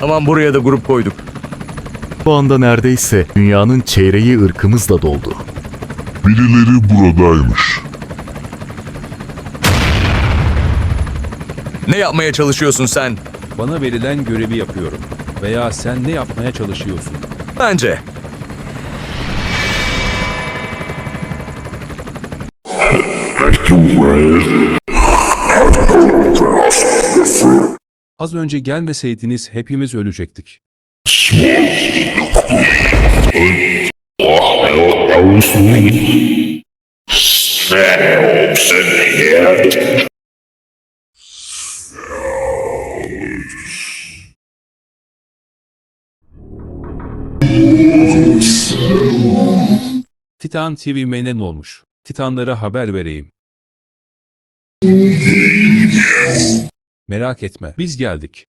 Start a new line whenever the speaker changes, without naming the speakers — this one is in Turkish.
Tamam buraya da grup koyduk.
Bu anda neredeyse dünyanın çeyreği ırkımızla doldu.
Birileri buradaymış.
Ne yapmaya çalışıyorsun sen?
Bana verilen görevi yapıyorum. Veya sen ne yapmaya çalışıyorsun?
Bence.
Az önce gelmeseydiniz hepimiz ölecektik. Titan TV menen olmuş. Titanlara haber vereyim. Merak etme, biz geldik.